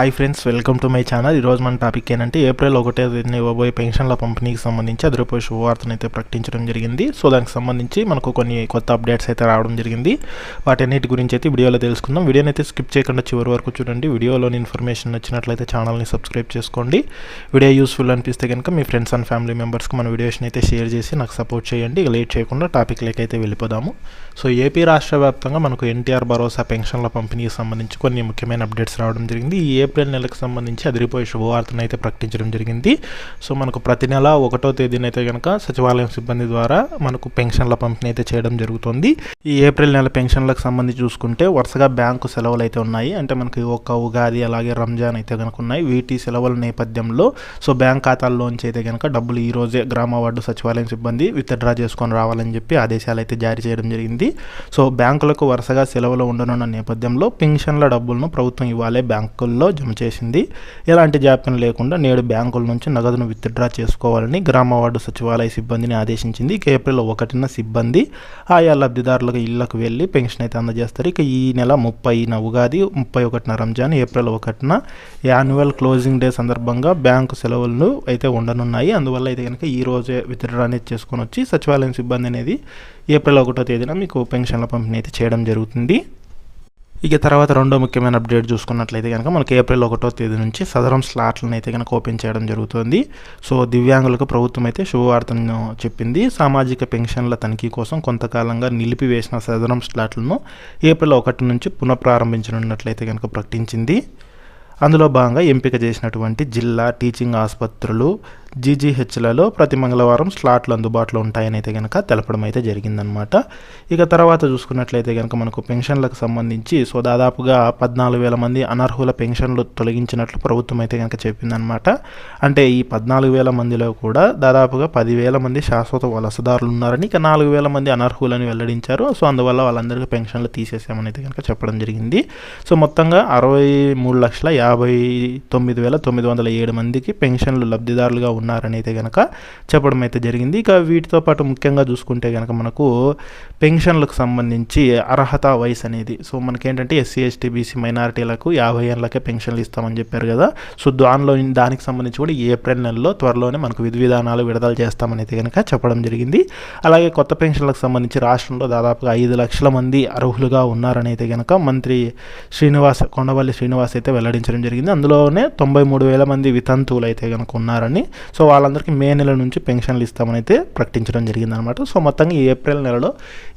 Hi friends welcome to my channel ఈరోజు మన topic ఏంటంటే ఏప్రిల్ ఒకటే తేదీన ఇవ్వబోయే పెన్షన్ల పంపిణీకి సంబంధించి అదిరిపోయే శుభవార్తను అయితే ప్రకటించడం జరిగింది. సో దానికి సంబంధించి మనకు కొన్ని కొత్త అప్డేట్స్ అయితే రావడం జరిగింది. వాటన్నిటి గురించి అయితే వీడియోలో తెలుసుకుందాం. వీడియోని అయితే స్కిప్ చేయకుండా చివరి వరకు చూడండి. వీడియోలోని ఇన్ఫర్మేషన్ నచ్చినట్లయితే ఛానల్ని సబ్స్క్రైబ్ చేసుకోండి. వీడియో యూస్ఫుల్ అనిపిస్తే కనుక మీ ఫ్రెండ్స్ అండ్ ఫ్యామిలీ మెంబర్స్కి మన వీడియోస్ని అయితే షేర్ చేసి నాకు సపోర్ట్ చేయండి. ఇక లేట్ చేయకుండా టాపిక్ అయితే వెళ్ళిపోదాము. సో ఏపీ రాష్ట్ర వ్యాప్తంగా మనకు ఎన్టీఆర్ భరోసా పెన్షన్ల పంపిణీకి సంబంధించి కొన్ని ముఖ్యమైన అప్డేట్స్ రావడం జరిగింది. ఈ ఏప్రిల్ నెలకు సంబంధించి అదిరిపోయే శుభవార్తను అయితే ప్రకటించడం జరిగింది. సో మనకు ప్రతి నెల ఒకటో తేదీన అయితే కనుక సచివాలయం సిబ్బంది ద్వారా మనకు పెన్షన్ల పంపిణీ అయితే చేయడం జరుగుతుంది. ఈ ఏప్రిల్ నెల పెన్షన్లకు సంబంధించి చూసుకుంటే వరుసగా బ్యాంకు సెలవులు అయితే ఉన్నాయి. అంటే మనకి ఒక ఉగాది అలాగే రంజాన్ అయితే కనుక ఉన్నాయి. వీటి సెలవుల నేపథ్యంలో సో బ్యాంక్ ఖాతాల్లోంచి అయితే కనుక డబ్బులు ఈ రోజే గ్రామ వార్డు సచివాలయం సిబ్బంది విత్డ్రా చేసుకొని రావాలని చెప్పి ఆదేశాలు అయితే జారీ చేయడం జరిగింది. సో బ్యాంకులకు వరుసగా సెలవులు ఉండనున్న నేపథ్యంలో పెన్షన్ల డబ్బులను ప్రభుత్వం ఇవ్వాలే. బ్యాంకుల్లో జమ చేసింది. ఎలాంటి జాప్యం లేకుండా నేడు బ్యాంకుల నుంచి నగదును విత్డ్రా చేసుకోవాలని గ్రామ వార్డు సచివాలయ సిబ్బందిని ఆదేశించింది. ఇక ఏప్రిల్ ఒకటిన సిబ్బంది ఆయా లబ్ధిదారులకు ఇళ్ళకు వెళ్ళి పెన్షన్ అయితే అందజేస్తారు. ఇక ఈ నెల ముప్పైన ఉగాది ముప్పై ఒకటిన రంజాన్ ఏప్రిల్ ఒకటిన యాన్యువల్ క్లోజింగ్ డే సందర్భంగా బ్యాంకు సెలవులను అయితే ఉండనున్నాయి. అందువల్ల అయితే కనుక ఈ రోజే విత్డ్రా అనేది చేసుకొని వచ్చి సచివాలయం సిబ్బంది అనేది ఏప్రిల్ ఒకటో తేదీన మీకు పెన్షన్ల పంపిణీ అయితే చేయడం జరుగుతుంది. ఇక తర్వాత రెండో ముఖ్యమైన అప్డేట్ చూసుకున్నట్లయితే కనుక మనకి ఏప్రిల్ ఒకటో తేదీ నుంచి సదరం స్లాట్లను అయితే కనుక ఓపెన్ చేయడం జరుగుతుంది. సో దివ్యాంగులకు ప్రభుత్వం అయితే శుభవార్తను చెప్పింది. సామాజిక పెన్షన్ల తనిఖీ కోసం కొంతకాలంగా నిలిపివేసిన సదరం స్లాట్లను ఏప్రిల్ ఒకటి నుంచి పునఃప్రారంభించనున్నట్లయితే కనుక ప్రకటించింది. అందులో భాగంగా ఎంపిక చేసినటువంటి జిల్లా టీచింగ్ ఆసుపత్రులు జీజీహెచ్లలో ప్రతి మంగళవారం స్లాట్లు అందుబాటులో ఉంటాయని అయితే కనుక తెలపడం అయితే జరిగిందనమాట. ఇక తర్వాత చూసుకున్నట్లయితే కనుక మనకు పెన్షన్లకు సంబంధించి సో దాదాపుగా పద్నాలుగు వేల మంది అనర్హుల పెన్షన్లు తొలగించినట్లు ప్రభుత్వం అయితే కనుక చెప్పిందనమాట. అంటే ఈ పద్నాలుగు వేల మందిలో కూడా దాదాపుగా పదివేల మంది శాశ్వత వలసదారులు ఉన్నారని ఇక నాలుగు వేల మంది అనర్హులని వెల్లడించారు. సో అందువల్ల వాళ్ళందరికీ పెన్షన్లు తీసేసామని అయితే కనుక చెప్పడం జరిగింది. సో మొత్తంగా అరవై మూడు లక్షల యాభై తొమ్మిది వేల తొమ్మిది వందల ఏడు మందికి పెన్షన్లు లబ్ధిదారులుగా ఉన్నారని అయితే కనుక చెప్పడం అయితే జరిగింది. ఇక వీటితో పాటు ముఖ్యంగా చూసుకుంటే కనుక మనకు పెన్షన్లకు సంబంధించి అర్హత వయసు అనేది సో మనకేంటంటే ఎస్సీ ఎస్టీ బీసీ మైనారిటీలకు యాభై ఏళ్ళకే పెన్షన్లు ఇస్తామని చెప్పారు కదా. సో దానిలో దానికి సంబంధించి కూడా ఏప్రిల్ నెలలో త్వరలోనే మనకు విధి విధానాలు విడుదల చేస్తామని అయితే కనుక చెప్పడం జరిగింది. అలాగే కొత్త పెన్షన్లకు సంబంధించి రాష్ట్రంలో దాదాపుగా ఐదు లక్షల మంది అర్హులుగా ఉన్నారని అయితే కనుక మంత్రి శ్రీనివాస్ కొండవల్లి శ్రీనివాస్ అయితే వెల్లడించడం జరిగింది. అందులోనే తొంభై మూడు వేల మంది వితంతువులు అయితే కనుక ఉన్నారని సో వాళ్ళందరికీ మే నెల నుంచి పెన్షన్లు ఇస్తామని అయితే ప్రకటించడం జరిగిందనమాట. సో మొత్తంగా ఈ ఏప్రిల్ నెలలో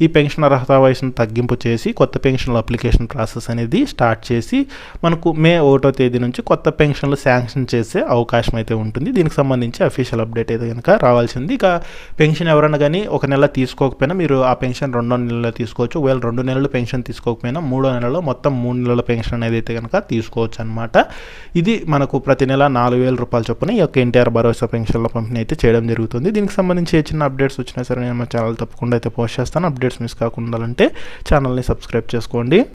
ఈ పెన్షన్ అర్హత వయసును తగ్గింపు చేసి కొత్త పెన్షన్ల అప్లికేషన్ ప్రాసెస్ అనేది స్టార్ట్ చేసి మనకు మే ఒకటో తేదీ నుంచి కొత్త పెన్షన్లు శాంక్షన్ చేసే అవకాశం అయితే ఉంటుంది. దీనికి సంబంధించి అఫీషియల్ అప్డేట్ అయితే కనుక రావాల్సింది. ఇక పెన్షన్ ఎవరైనా కానీ ఒక నెల తీసుకోకపోయినా మీరు ఆ పెన్షన్ రెండో నెలలో తీసుకోవచ్చు. ఒకవేళ రెండు నెలలు పెన్షన్ తీసుకోకపోయినా మూడో నెలలో మొత్తం మూడు నెలల పెన్షన్ అనేది అయితే కనుక తీసుకోవచ్చు అనమాట ఇది మనకు ప్రతి నెల నాలుగు వేల రూపాయల చొప్పున ఈ యొక్క ఎన్టీఆర్ భరోసా పెన్షన్ల పంపిణీ అయితే చేయడం జరుగుతుంది. దీనికి సంబంధించి ఏ చిన్న అప్డేట్స్ వచ్చినా సరే నేను మా ఛానల్ తప్పకుండా అయితే పోస్ట్ చేస్తాను. అప్డేట్స్ మిస్ కాకుండా ఉండాలంటే ఛానల్ని సబ్స్క్రైబ్ చేసుకోండి.